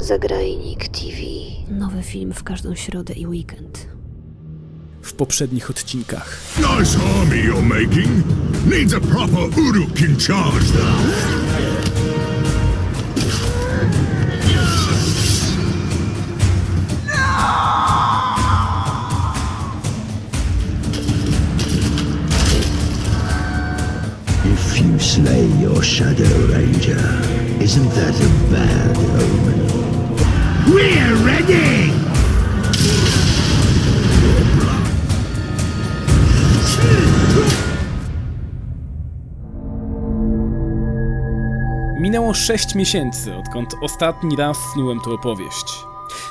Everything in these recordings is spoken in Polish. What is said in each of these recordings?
Zagrajnik TV. Nowy film w każdą środę i weekend. W poprzednich odcinkach. Nice army you're making. Needs a proper Uruk in charge, though. Slay your Shadow Ranger, isn't that a bad omen? We're ready! Minęło 6 miesięcy, odkąd ostatni raz snułem tę opowieść.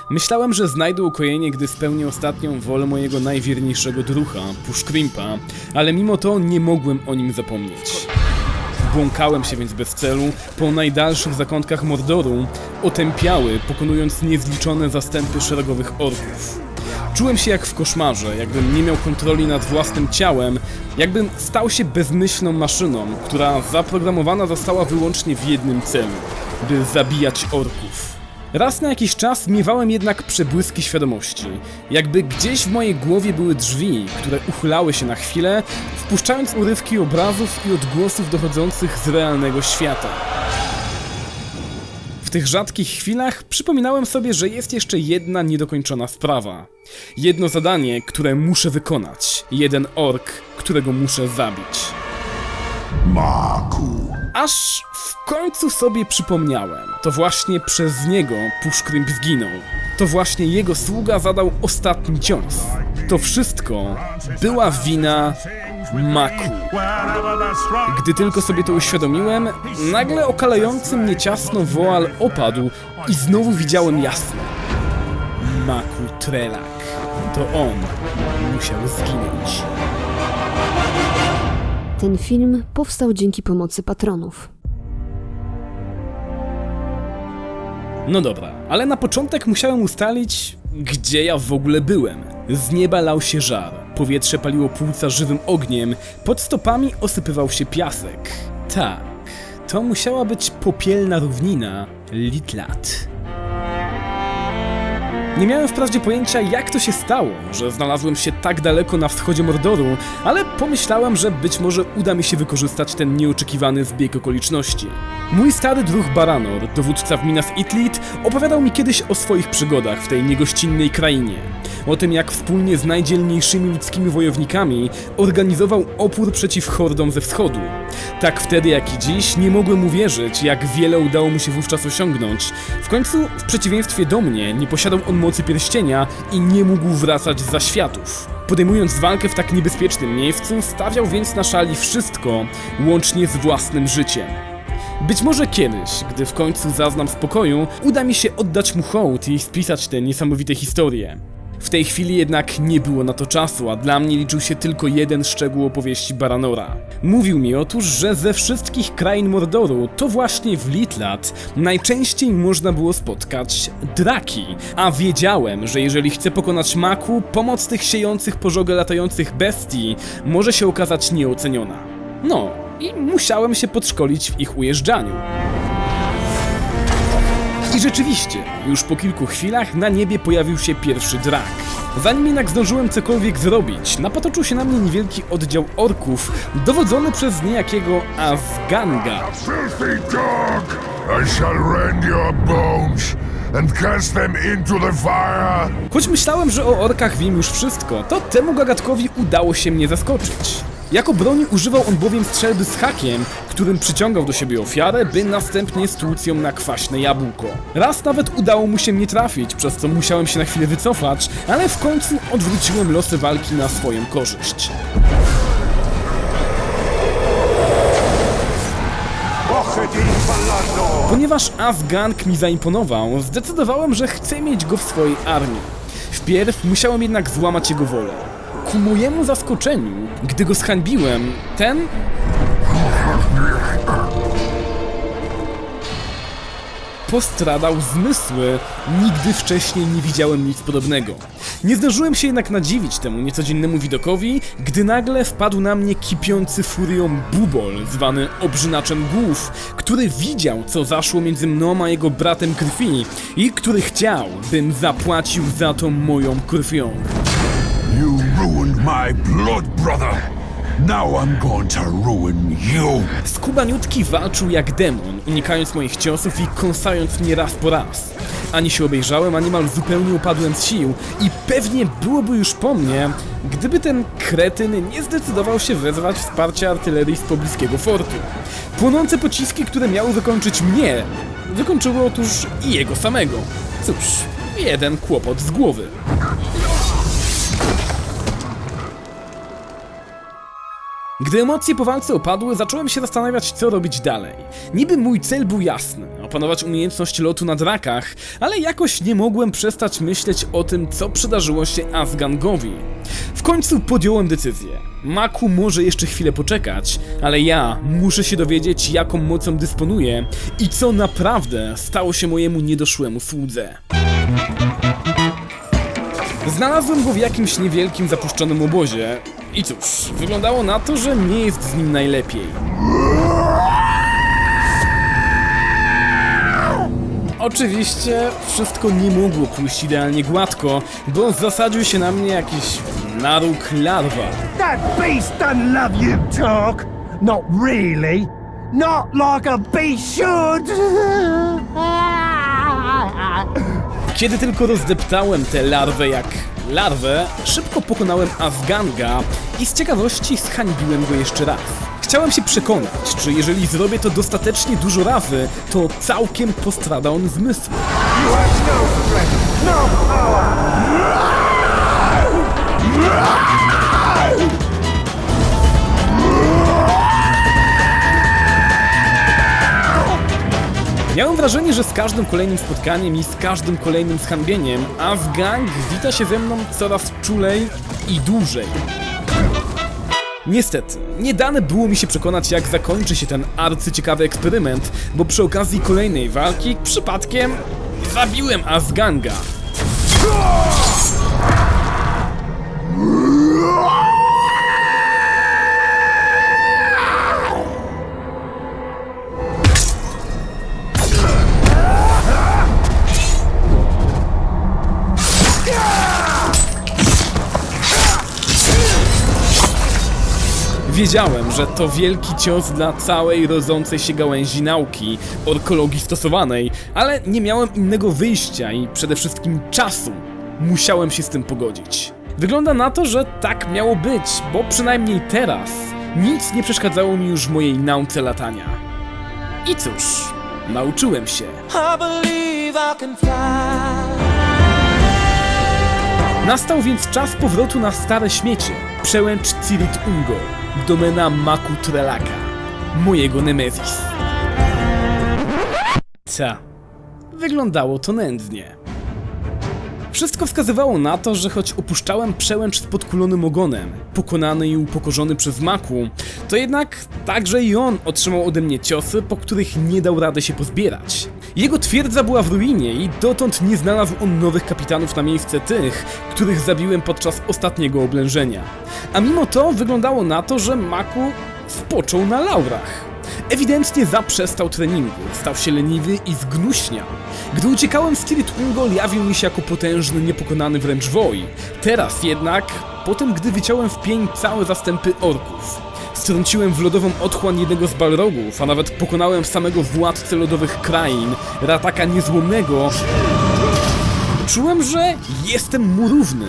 Myślałem, że znajdę ukojenie, gdy spełnię ostatnią wolę mojego najwierniejszego drucha, Pushkrimpa, ale mimo to nie mogłem o nim zapomnieć. Błąkałem się więc bez celu po najdalszych zakątkach Mordoru, otępiały, pokonując niezliczone zastępy szeregowych orków. Czułem się jak w koszmarze, jakbym nie miał kontroli nad własnym ciałem, jakbym stał się bezmyślną maszyną, która zaprogramowana została wyłącznie w jednym celu by zabijać orków. Raz na jakiś czas miewałem jednak przebłyski świadomości, jakby gdzieś w mojej głowie były drzwi, które uchylały się na chwilę, wpuszczając urywki obrazów i odgłosów dochodzących z realnego świata. W tych rzadkich chwilach przypominałem sobie, że jest jeszcze jedna niedokończona sprawa. Jedno zadanie, które muszę wykonać. Jeden ork, którego muszę zabić. Maku. Aż w końcu sobie przypomniałem. To właśnie przez niego Pushkrimp zginął. To właśnie jego sługa zadał ostatni cios. To wszystko była wina Maku. Gdy tylko sobie to uświadomiłem, nagle okalający mnie ciasno woal opadł i znowu widziałem jasno. Maku Trelak. To on musiał zginąć. Ten film powstał dzięki pomocy patronów. No dobra, ale na początek musiałem ustalić, gdzie ja w ogóle byłem. Z nieba lał się żar, powietrze paliło płuca żywym ogniem, pod stopami osypywał się piasek. Tak, to musiała być popielna równina Litlat. Nie miałem wprawdzie pojęcia, jak to się stało, że znalazłem się tak daleko na wschodzie Mordoru, ale pomyślałem, że być może uda mi się wykorzystać ten nieoczekiwany zbieg okoliczności. Mój stary druh Baranor, dowódca w Minas Ithlit, opowiadał mi kiedyś o swoich przygodach w tej niegościnnej krainie. O tym, jak wspólnie z najdzielniejszymi ludzkimi wojownikami organizował opór przeciw hordom ze wschodu. Tak wtedy, jak i dziś, nie mogłem uwierzyć, jak wiele udało mu się wówczas osiągnąć. W końcu, w przeciwieństwie do mnie, nie posiadał on mocy pierścienia i nie mógł wracać z zaświatów. Podejmując walkę w tak niebezpiecznym miejscu, stawiał więc na szali wszystko, łącznie z własnym życiem. Być może kiedyś, gdy w końcu zaznam spokoju, uda mi się oddać mu hołd i spisać te niesamowite historie. W tej chwili jednak nie było na to czasu, a dla mnie liczył się tylko jeden szczegół opowieści Baranora. Mówił mi otóż, że ze wszystkich krain Mordoru to właśnie w Litlat najczęściej można było spotkać draki, a wiedziałem, że jeżeli chcę pokonać Maku, pomoc tych siejących pożogę latających bestii może się okazać nieoceniona. No, i musiałem się podszkolić w ich ujeżdżaniu. I rzeczywiście, już po kilku chwilach na niebie pojawił się pierwszy drak. Zanim jednak zdążyłem cokolwiek zrobić, napotoczył się na mnie niewielki oddział orków, dowodzony przez niejakiego Azganga. Filthy dog! I shall rend your bones and cast them into the fire. Choć myślałem, że o orkach wiem już wszystko, to temu gagatkowi udało się mnie zaskoczyć. Jako broni używał on bowiem strzelby z hakiem, którym przyciągał do siebie ofiarę, by następnie stłuc ją na kwaśne jabłko. Raz nawet udało mu się mnie trafić, przez co musiałem się na chwilę wycofać, ale w końcu odwróciłem losy walki na swoją korzyść. Ponieważ Afgang mi zaimponował, zdecydowałem, że chcę mieć go w swojej armii. Wpierw musiałem jednak złamać jego wolę. Ku mojemu zaskoczeniu, gdy go zhańbiłem, ten postradał zmysły. Nigdy wcześniej nie widziałem nic podobnego. Nie zdążyłem się jednak nadziwić temu niecodziennemu widokowi, gdy nagle wpadł na mnie kipiący furią bubol, zwany obrzynaczem głów, który widział, co zaszło między mną a jego bratem krwi i który chciał, bym zapłacił za to moją krwią. Ruined my blood, brother. Now I'm going to ruin you. Skubaniutki walczył jak demon, unikając moich ciosów i kąsając mnie raz po raz. Ani się obejrzałem, a niemal zupełnie upadłem z sił i pewnie byłoby już po mnie, gdyby ten kretyn nie zdecydował się wezwać wsparcia artylerii z pobliskiego fortu. Płonące pociski, które miały wykończyć mnie, wykończyły otóż i jego samego. Cóż, jeden kłopot z głowy. Gdy emocje po walce opadły, zacząłem się zastanawiać, co robić dalej. Niby mój cel był jasny opanować umiejętność lotu na drakach, ale jakoś nie mogłem przestać myśleć o tym, co przydarzyło się Asgangowi. W końcu podjąłem decyzję. Maku może jeszcze chwilę poczekać, ale ja muszę się dowiedzieć, jaką mocą dysponuję i co naprawdę stało się mojemu niedoszłemu słudze. Znalazłem go w jakimś niewielkim zapuszczonym obozie i cóż, wyglądało na to, że nie jest z nim najlepiej. Oczywiście wszystko nie mogło pójść idealnie gładko, bo zasadził się na mnie jakiś naróg larwa. That beast doesn't love you. Not really. Not like a beast should. Kiedy tylko rozdeptałem tę larwę jak larwę, szybko pokonałem Afganga i z ciekawości zhańbiłem go jeszcze raz. Chciałem się przekonać, czy jeżeli zrobię to dostatecznie dużo razy, to całkiem postrada on zmysł. You have no Miałem wrażenie, że z każdym kolejnym spotkaniem i z każdym kolejnym schambieniem Afgang wita się ze mną coraz czulej i dłużej. Niestety, nie dane było mi się przekonać, jak zakończy się ten arcyciekawy eksperyment, bo przy okazji kolejnej walki przypadkiem zabiłem Asganga. Wiedziałem, że to wielki cios dla całej rodzącej się gałęzi nauki, orkologii stosowanej, ale nie miałem innego wyjścia i przede wszystkim czasu. Musiałem się z tym pogodzić. Wygląda na to, że tak miało być, bo przynajmniej teraz nic nie przeszkadzało mi już w mojej nauce latania. I cóż, nauczyłem się. Nastał więc czas powrotu na stare śmiecie. Przełęcz Cirit Ungo, domena Maku Trelaka, mojego Nemezis. Ta, wyglądało to nędznie. Wszystko wskazywało na to, że choć opuszczałem przełęcz z podkulonym ogonem, pokonany i upokorzony przez Maku, to jednak także i on otrzymał ode mnie ciosy, po których nie dał rady się pozbierać. Jego twierdza była w ruinie i dotąd nie znalazł on nowych kapitanów na miejsce tych, których zabiłem podczas ostatniego oblężenia. A mimo to wyglądało na to, że Maku spoczął na laurach. Ewidentnie zaprzestał treningu, stał się leniwy i zgnuśniał. Gdy uciekałem z Kirit Ungol, jawił mi się jako potężny, niepokonany wręcz woj. Teraz jednak, po tym gdy wyciąłem w pień całe zastępy orków, strąciłem w lodową otchłań jednego z balrogów, a nawet pokonałem samego władcę lodowych krain, Rataka Niezłomnego, czułem, że jestem mu równy.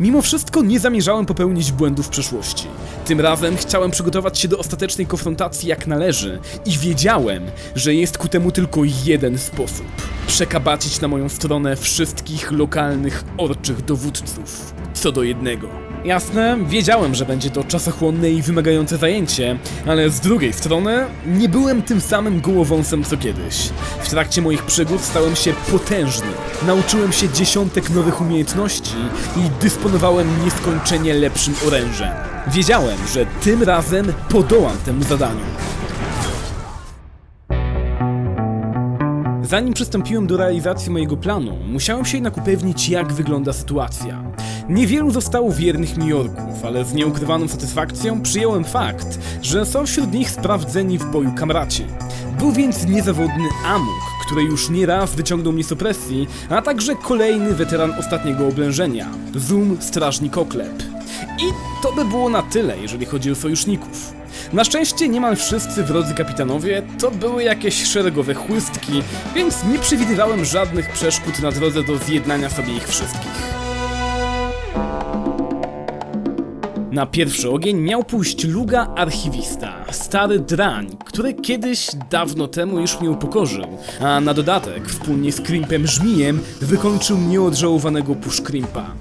Mimo wszystko nie zamierzałem popełnić błędów w przeszłości. Tym razem chciałem przygotować się do ostatecznej konfrontacji jak należy i wiedziałem, że jest ku temu tylko jeden sposób. Przekabacić na moją stronę wszystkich lokalnych orczych dowódców. Co do jednego. Jasne, wiedziałem, że będzie to czasochłonne i wymagające zajęcie, ale z drugiej strony nie byłem tym samym gołowąsem co kiedyś. W trakcie moich przygód stałem się potężny, nauczyłem się dziesiątek nowych umiejętności i dysponowałem nieskończenie lepszym orężem. Wiedziałem, że tym razem podołam temu zadaniu. Zanim przystąpiłem do realizacji mojego planu, musiałem się jednak upewnić, jak wygląda sytuacja. Niewielu zostało wiernych mi orków, ale z nieukrywaną satysfakcją przyjąłem fakt, że są wśród nich sprawdzeni w boju kamraci. Był więc niezawodny Amuk, który już nie raz wyciągnął mnie z opresji, a także kolejny weteran ostatniego oblężenia, Zoom Strażnik Oklep. I to by było na tyle, jeżeli chodzi o sojuszników. Na szczęście niemal wszyscy wrodzy kapitanowie to były jakieś szeregowe chłystki, więc nie przewidywałem żadnych przeszkód na drodze do zjednania sobie ich wszystkich. Na pierwszy ogień miał pójść Luga Archiwista, stary drań, który kiedyś, dawno temu już mnie upokorzył, a na dodatek wspólnie z Krimpem Żmijem wykończył nieodżałowanego Pushkrimpa.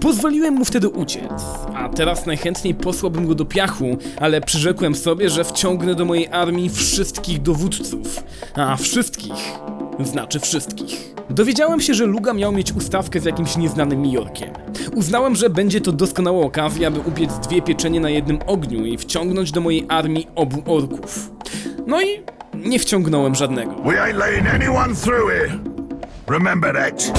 Pozwoliłem mu wtedy uciec, a teraz najchętniej posłałbym go do piachu, ale przyrzekłem sobie, że wciągnę do mojej armii wszystkich dowódców, a wszystkich znaczy wszystkich. Dowiedziałem się, że Luga miał mieć ustawkę z jakimś nieznanym Mijorkiem. Uznałem, że będzie to doskonała okazja, aby upiec dwie pieczenie na jednym ogniu i wciągnąć do mojej armii obu orków. No i nie wciągnąłem żadnego. We ain't letting anyone through here. Remember that.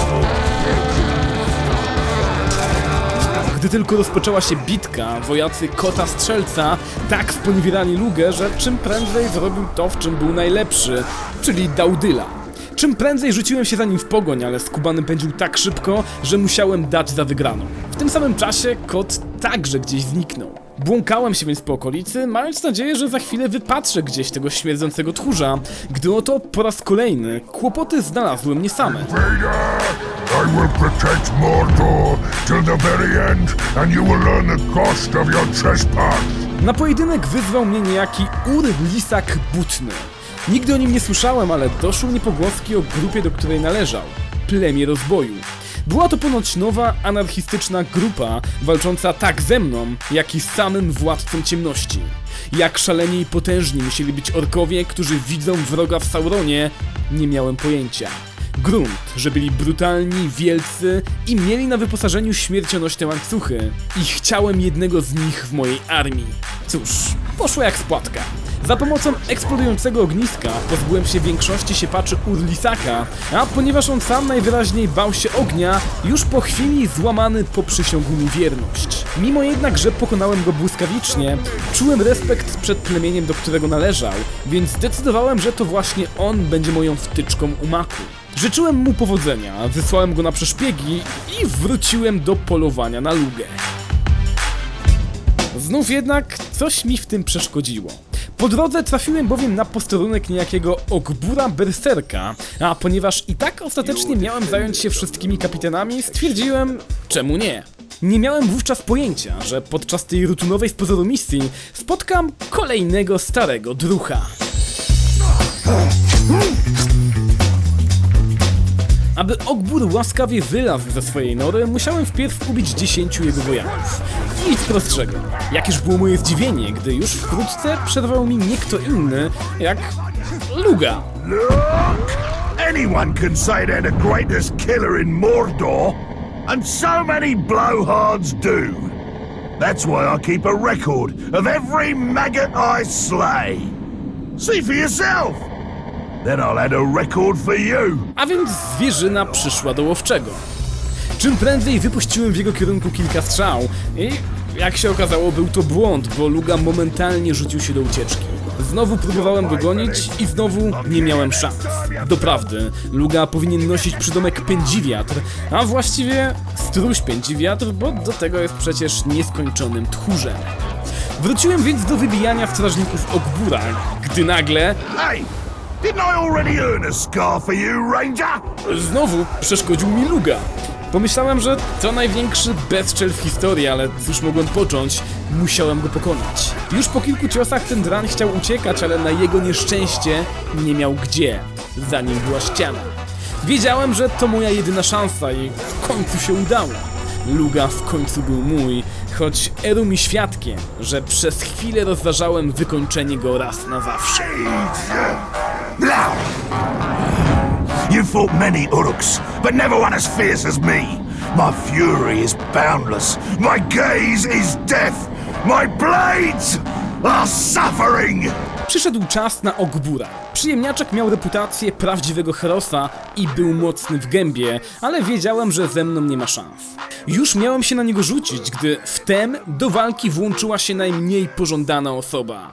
Gdy tylko rozpoczęła się bitka, wojacy kota strzelca tak sponiewierali Lugę, że czym prędzej zrobił to, w czym był najlepszy, czyli Daudyla. Czym prędzej rzuciłem się za nim w pogoń, ale skubany pędził tak szybko, że musiałem dać za wygraną. W tym samym czasie kot także gdzieś zniknął. Błąkałem się więc po okolicy, mając nadzieję, że za chwilę wypatrzę gdzieś tego śmierdzącego tchórza, gdy oto po raz kolejny kłopoty znalazły mnie same. Vader, I will protect Mordor till the very end, and you will learn the cost of your trespass. Na pojedynek wyzwał mnie niejaki Ur Lisak Butny. Nigdy o nim nie słyszałem, ale doszły mnie pogłoski o grupie, do której należał. Plemię rozboju. Była to ponoć nowa, anarchistyczna grupa, walcząca tak ze mną, jak i z samym władcą ciemności. Jak szaleni i potężni musieli być orkowie, którzy widzą wroga w Sauronie, nie miałem pojęcia. Grunt, że byli brutalni, wielcy i mieli na wyposażeniu śmiercionośne łańcuchy. I chciałem jednego z nich w mojej armii. Cóż, poszło jak spłatka. Za pomocą eksplodującego ogniska pozbyłem się większości siepaczy Urlisaka, a ponieważ on sam najwyraźniej bał się ognia, już po chwili złamany poprzysiągł mi wierność. Mimo jednak, że pokonałem go błyskawicznie, czułem respekt przed plemieniem, do którego należał, więc zdecydowałem, że to właśnie on będzie moją wtyczką u maku. Życzyłem mu powodzenia, wysłałem go na przeszpiegi i wróciłem do polowania na lugę. Znów jednak coś mi w tym przeszkodziło. Po drodze trafiłem bowiem na posterunek niejakiego Ogbura Berserka, a ponieważ i tak ostatecznie miałem zająć się wszystkimi kapitanami, stwierdziłem, czemu nie. Nie miałem wówczas pojęcia, że podczas tej rutynowej z pozoru misji spotkam kolejnego starego drucha. Aby Ogbur łaskawie wylazł ze swojej nory, musiałem wpierw ubić dziesięciu jego wojaków. Nic prostszego. Jakież było moje zdziwienie, gdy już wkrótce przerwał mi nie kto inny, jak Luga. Look! Anyone can say they're the greatest killer in Mordor, and so many blowhards do. That's why I keep a record of every maggot I slay. See for yourself. Then I'll add a record for you. A więc zwierzyna przyszła do łowczego. Czym prędzej wypuściłem w jego kierunku kilka strzał i jak się okazało był to błąd, bo Luga momentalnie rzucił się do ucieczki. Znowu próbowałem go gonić i znowu nie miałem szans. Doprawdy, Luga powinien nosić przydomek pędziwiatr, a właściwie struś pędziwiatr, bo do tego jest przecież nieskończonym tchórzem. Wróciłem więc do wybijania w strażników Ogbura, gdy nagle Hey, didn't I already earn a scar for you, Ranger? Znowu przeszkodził mi Luga. Pomyślałem, że to największy bezczel w historii, ale cóż mogłem począć? Musiałem go pokonać. Już po kilku ciosach ten dran chciał uciekać, ale na jego nieszczęście nie miał gdzie, zanim była ściana. Wiedziałem, że to moja jedyna szansa i w końcu się udało. Luga w końcu był mój, choć Eru mi świadkiem, że przez chwilę rozważałem wykończenie go raz na zawsze. Now! You fought many Uruks, but never one as fierce as me. My fury is boundless. My gaze is death. My blades are suffering. Przyszedł czas na Ogbura. Przyjemniaczek miał reputację prawdziwego herosa i był mocny w gębie, ale wiedziałem, że ze mną nie ma szans. Już miałem się na niego rzucić, gdy wtem do walki włączyła się najmniej pożądana osoba.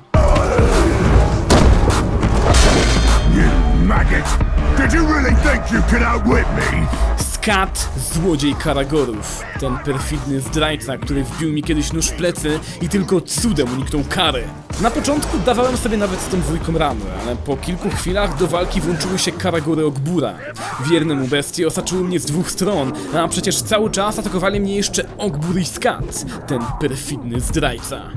You maggot! Did you really think you could outwit me? Skat, złodziej Karagorów. Ten perfidny zdrajca, który wbił mi kiedyś nóż w plecy i tylko cudem uniknął kary. Na początku dawałem sobie nawet z tą dwójką ramy, ale po kilku chwilach do walki włączyły się Karagory Ogbura. Wierne mu bestie osaczyły mnie z dwóch stron, a przecież cały czas atakowali mnie jeszcze Ogbur i Skat, ten perfidny zdrajca.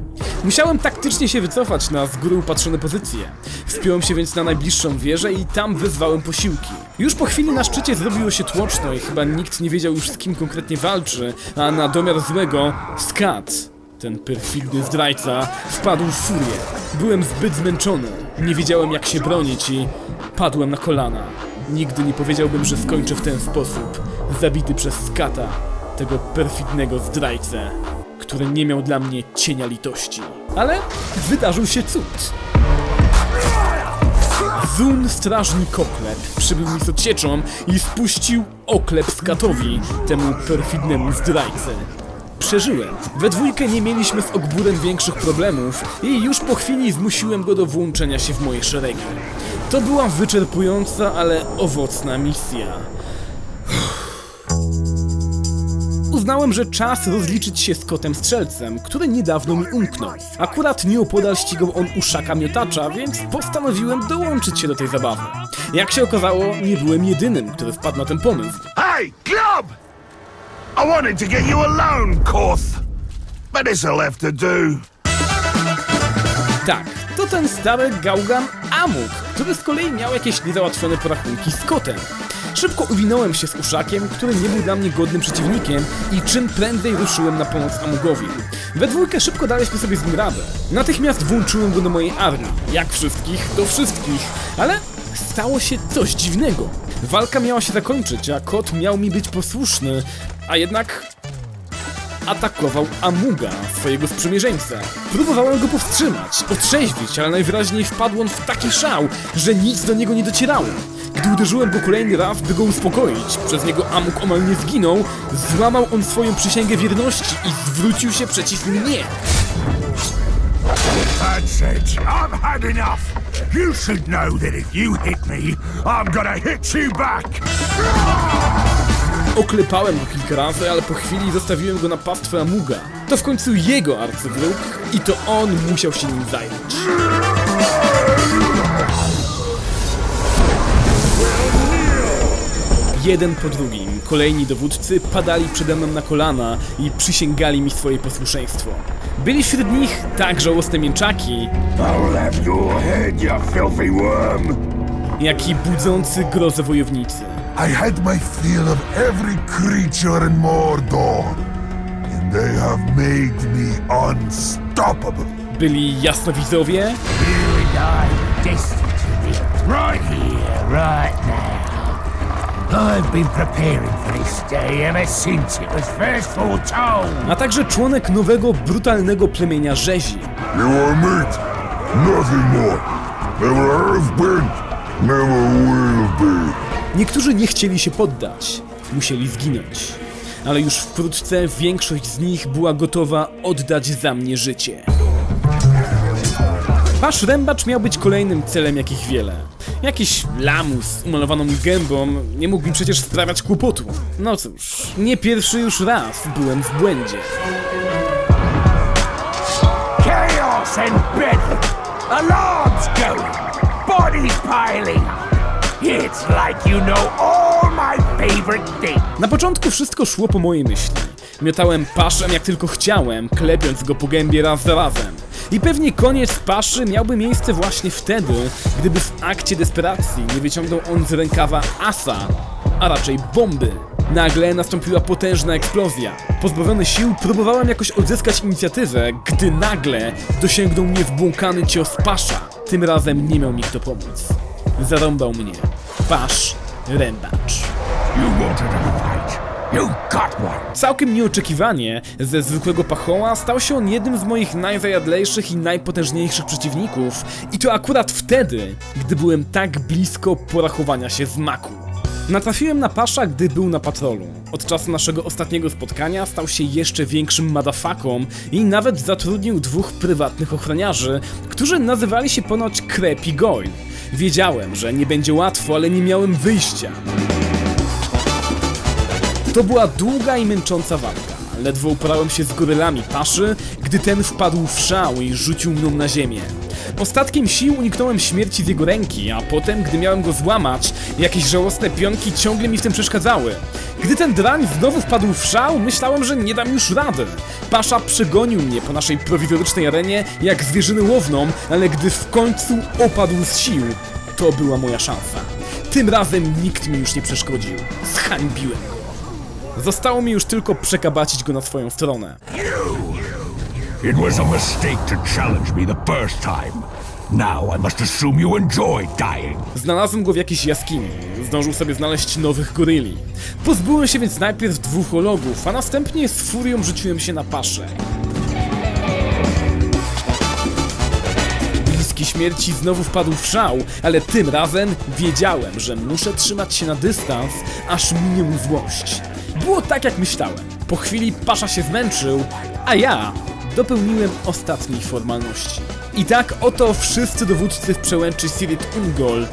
Musiałem taktycznie się wycofać na z góry upatrzone pozycje. Wspiąłem się więc na najbliższą wieżę i tam wezwałem posiłki. Już po chwili na szczycie zrobiło się tłoczno i chyba nikt nie wiedział już z kim konkretnie walczy, a na domiar złego Skat, ten perfidny zdrajca, wpadł w furię. Byłem zbyt zmęczony, nie wiedziałem jak się bronić i padłem na kolana. Nigdy nie powiedziałbym, że skończę w ten sposób, zabity przez Skata, tego perfidnego zdrajcę, który nie miał dla mnie cienia litości. Ale wydarzył się cud. Zun strażnik oklep przybył mi z odsieczą i spuścił oklep skatowi, temu perfidnemu zdrajcy. Przeżyłem. We dwójkę nie mieliśmy z Ogburem większych problemów i już po chwili zmusiłem go do włączenia się w moje szeregi. To była wyczerpująca, ale owocna misja. Uznałem, że czas rozliczyć się z kotem strzelcem, który niedawno mi umknął. Akurat nieopodal ścigał on uszaka miotacza, więc postanowiłem dołączyć się do tej zabawy. Jak się okazało, nie byłem jedynym, który wpadł na ten pomysł. Hey, Club! I wanted to get you alone, Koth. But this'll have to do. Tak, to ten stary gałgan Amuk, który z kolei miał jakieś niezałatwione porachunki z kotem. Szybko uwinąłem się z uszakiem, który nie był dla mnie godnym przeciwnikiem i czym prędzej ruszyłem na pomoc Amugowi. We dwójkę szybko daliśmy sobie z nim radę. Natychmiast włączyłem go do mojej armii. Jak wszystkich, to wszystkich. Ale stało się coś dziwnego. Walka miała się zakończyć, a kot miał mi być posłuszny, a jednak atakował Amuga, swojego sprzymierzeńca. Próbowałem go powstrzymać, otrzeźwić, ale najwyraźniej wpadł on w taki szał, że nic do niego nie docierało. Gdy uderzyłem go kolejny raz, by go uspokoić, przez niego Amuk omal nie zginął, złamał on swoją przysięgę wierności i zwrócił się przeciw mnie. That's it. I've had enough. You should know that if you hit me, I'm gonna hit you back. Oklepałem go kilka razy, ale po chwili zostawiłem go na pastwę Amuga. To w końcu jego arcywróg i to on musiał się nim zająć. Jeden po drugim kolejni dowódcy padali przede mną na kolana i przysięgali mi swoje posłuszeństwo. Byli wśród nich tak żałosne mięczaki, head, jak i budzący grozę wojownicy. I had my fill of every creature in Mordor, and they have made me unstoppable. Byli jasnowidzowie, You and I are destined to meet right here, right now. I've been preparing for this day ever since it was first foretold. a także członek nowego, brutalnego plemienia rzezi. You are meat, nothing more. Never have been, never will be. Niektórzy nie chcieli się poddać, musieli zginąć. Ale już wkrótce większość z nich była gotowa oddać za mnie życie. Pasz rębacz miał być kolejnym celem jakich wiele. Jakiś lamus umalowaną gębą nie mógł mi przecież sprawiać kłopotu. No cóż, nie pierwszy już raz byłem w błędzie. Chaos and bedlam. Alarms going. Bodies piling. It's like you know all my favorite things. Na początku wszystko szło po mojej myśli. Miotałem paszem jak tylko chciałem, klepiąc go po gębie raz za razem. I pewnie koniec paszy miałby miejsce właśnie wtedy, gdyby w akcie desperacji nie wyciągnął on z rękawa asa, a raczej bomby. Nagle nastąpiła potężna eksplozja. Pozbawiony sił próbowałem jakoś odzyskać inicjatywę, gdy nagle dosięgnął mnie wbłąkany cios pasza. Tym razem nie miał mi kto pomóc. Zarąbał mnie. Pasz rębacz. You wanted a fight. You got one. Całkiem nieoczekiwanie, ze zwykłego pachoła stał się on jednym z moich najzajadlejszych i najpotężniejszych przeciwników. I to akurat wtedy, gdy byłem tak blisko porachowania się z maku. Natrafiłem na pasza, gdy był na patrolu. Od czasu naszego ostatniego spotkania stał się jeszcze większym madafaką i nawet zatrudnił dwóch prywatnych ochroniarzy, którzy nazywali się ponoć Crep i Goyle. Wiedziałem, że nie będzie łatwo, ale nie miałem wyjścia. To była długa i męcząca walka. Ledwo uporałem się z gorylami paszy, gdy ten wpadł w szał i rzucił mną na ziemię. Ostatkiem sił uniknąłem śmierci z jego ręki, a potem, gdy miałem go złamać, jakieś żałosne pionki ciągle mi w tym przeszkadzały. Gdy ten drań znowu wpadł w szał, myślałem, że nie dam już rady. Pasza przegonił mnie po naszej prowizorycznej arenie jak zwierzynę łowną, ale gdy w końcu opadł z sił, to była moja szansa. Tym razem nikt mi już nie przeszkodził. Zhańbiłem go. Zostało mi już tylko przekabacić go na swoją stronę. It was a mistake to challenge me the first time. Now I must assume you enjoy dying. Znalazłem go w jakiejś jaskini. Zdążył sobie znaleźć nowych goryli. Pozbyłem się więc najpierw dwóch ologów, a następnie z furią rzuciłem się na paszę. Bliski śmierci znowu wpadł w szał, ale tym razem wiedziałem, że muszę trzymać się na dystans, aż minie mu złość. Było tak jak myślałem. Po chwili pasza się zmęczył, a ja dopełniłem ostatniej formalności. I tak oto wszyscy dowódcy w przełęczy Sirit Ungol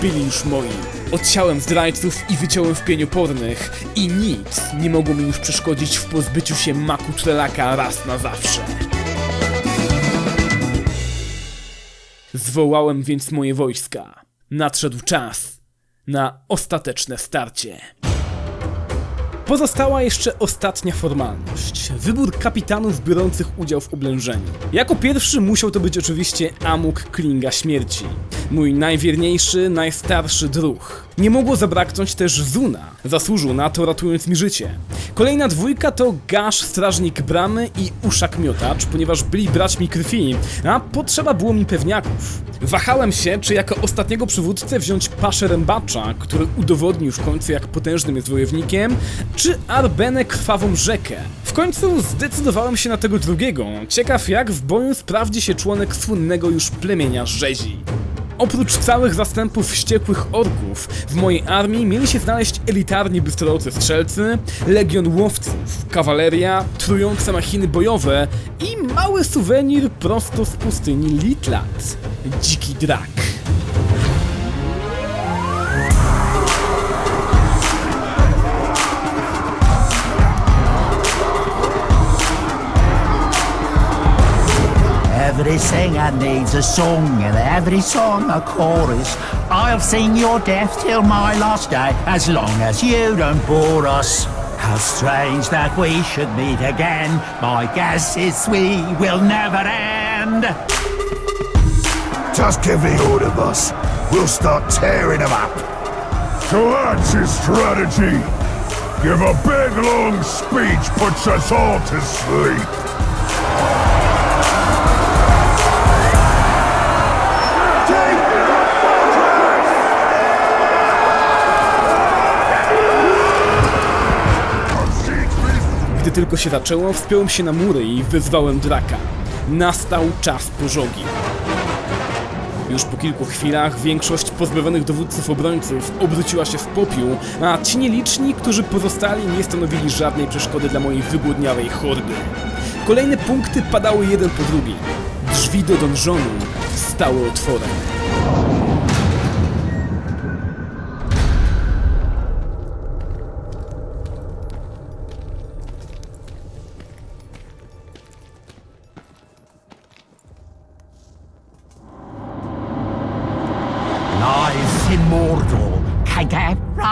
byli już moi. Odciąłem zdrajców i wyciąłem w pień opornych i nic nie mogło mi już przeszkodzić w pozbyciu się maku Trelaka raz na zawsze. Zwołałem więc moje wojska. Nadszedł czas na ostateczne starcie. Pozostała jeszcze ostatnia formalność. Wybór kapitanów biorących udział w oblężeniu. Jako pierwszy musiał to być oczywiście Amuk Klinga Śmierci. Mój najwierniejszy, najstarszy druh. Nie mogło zabraknąć też Zuna. Zasłużył na to ratując mi życie. Kolejna dwójka to Gasz Strażnik Bramy i Uszak Miotacz, ponieważ byli braćmi krwi, a potrzeba było mi pewniaków. Wahałem się, czy jako ostatniego przywódcę wziąć Paszę Rębacza, który udowodnił w końcu jak potężnym jest wojownikiem, czy Arbenę Krwawą Rzekę. W końcu zdecydowałem się na tego drugiego, ciekaw jak w boju sprawdzi się członek słynnego już plemienia rzezi. Oprócz całych zastępów wściekłych orków, w mojej armii mieli się znaleźć elitarni bystrocy strzelcy, legion łowców, kawaleria, trujące machiny bojowe i mały suwenir prosto z pustyni Litlat. Dziki drak. Every singer needs a song, and every song a chorus. I'll sing your death till my last day, as long as you don't bore us. How strange that we should meet again. My guess is we will never end. Just give the order, boss. We'll start tearing them up. So that's his strategy. Give a big long speech puts us all to sleep. Tylko się zaczęło, wspiąłem się na mury i wyzwałem draka. Nastał czas pożogi. Już po kilku chwilach większość pozbawionych dowódców obrońców obróciła się w popiół, a ci nieliczni, którzy pozostali, nie stanowili żadnej przeszkody dla mojej wygłodniałej hordy. Kolejne punkty padały jeden po drugim. Drzwi do donżonu stały otworem.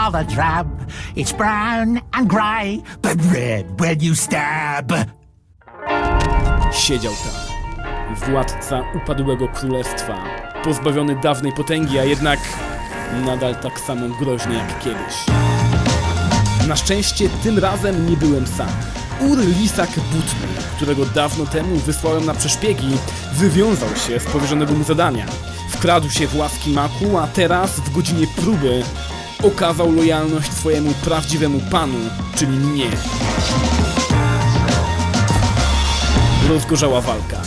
Rather drab. It's brown and grey, but red when you stab. Siedział tam. Władca upadłego królestwa, pozbawiony dawnej potęgi, a jednak nadal tak samo groźny jak kiedyś. Na szczęście tym razem nie byłem sam. Ur Lisak Butny, którego dawno temu wysłałem na przeszpiegi, wywiązał się z powierzonego mu zadania. Wkradł się w łaski maku, a teraz, w godzinie próby, okazał lojalność swojemu prawdziwemu panu, czyli mnie. Rozgorzała walka.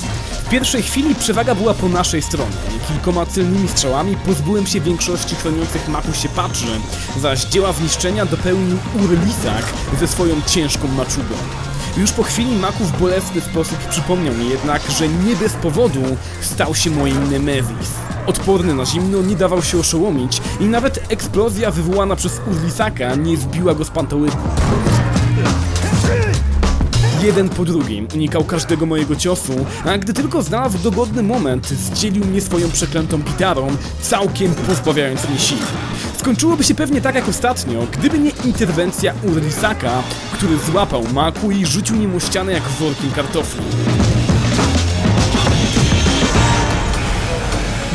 W pierwszej chwili przewaga była po naszej stronie. Kilkoma celnymi strzałami pozbyłem się większości chroniących maku się patrzy, zaś dzieła zniszczenia dopełnił Urlisak ze swoją ciężką maczugą. Już po chwili Maku w bolesny sposób przypomniał mi jednak, że nie bez powodu stał się moim Nemezis. Odporny na zimno, nie dawał się oszołomić i nawet eksplozja wywołana przez Urlisaka nie zbiła go z pantołyku. Jeden po drugim unikał każdego mojego ciosu, a gdy tylko znalazł dogodny moment, zdzielił mnie swoją przeklętą gitarą, całkiem pozbawiając mnie sił. Skończyłoby się pewnie tak jak ostatnio, gdyby nie interwencja Urlisaka, który złapał Maku i rzucił nim o ścianę jak workiem kartofli.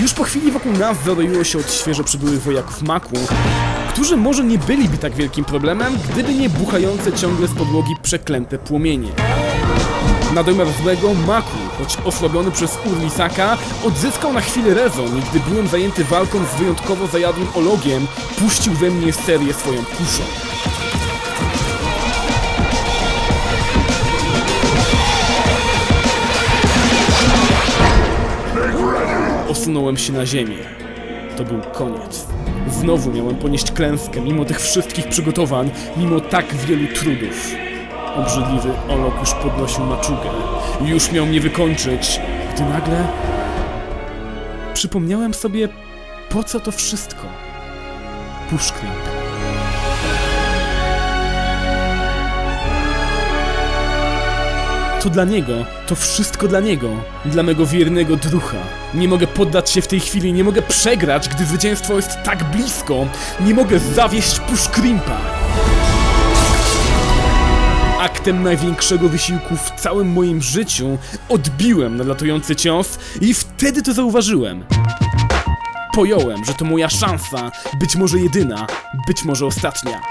Już po chwili wokół nas zaroiło się od świeżo przybyłych wojaków Maku, którzy może nie byliby tak wielkim problemem, gdyby nie buchające ciągle z podłogi przeklęte płomienie. Na domiar złego Maku, choć osłabiony przez Urlisaka, odzyskał na chwilę rezon i gdy byłem zajęty walką z wyjątkowo zajadłym ologiem, puścił we mnie serię swoją kuszą. Osunąłem się na ziemię. To był koniec. Znowu miałem ponieść klęskę, mimo tych wszystkich przygotowań, mimo tak wielu trudów. Obrzydliwy olok już podnosił maczugę już miał mnie wykończyć, gdy nagle przypomniałem sobie, po co to wszystko. Puszkring. To dla niego, to wszystko dla niego, dla mego wiernego drucha. Nie mogę poddać się w tej chwili, nie mogę przegrać, gdy zwycięstwo jest tak blisko. Nie mogę zawieść Pushkrimpa. Aktem największego wysiłku w całym moim życiu odbiłem nadlatujący cios i wtedy to zauważyłem. Pojąłem, że to moja szansa, być może jedyna, być może ostatnia.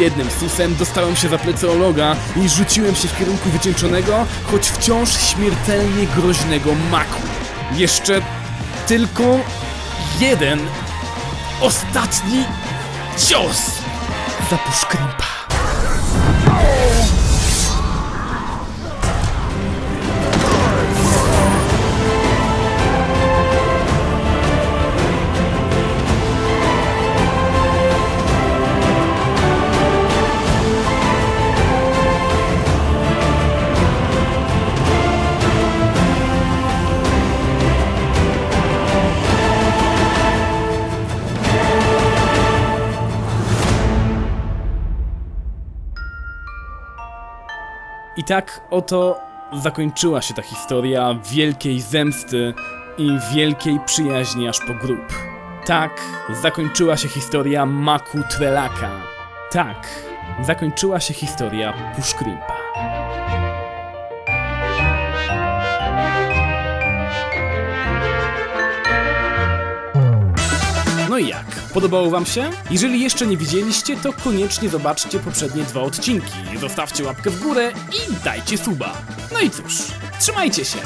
Jednym susem dostałem się za plecy Ologa i rzuciłem się w kierunku wycieńczonego, choć wciąż śmiertelnie groźnego maku. Jeszcze tylko jeden, ostatni cios za puszkrimpa. Tak oto zakończyła się ta historia wielkiej zemsty i wielkiej przyjaźni aż po grób. Tak zakończyła się historia Maku Trelaka. Tak zakończyła się historia Pushkrimpa. No i jak? Podobało wam się? Jeżeli jeszcze nie widzieliście, to koniecznie zobaczcie poprzednie dwa odcinki. Zostawcie łapkę w górę i dajcie suba. No i cóż, trzymajcie się!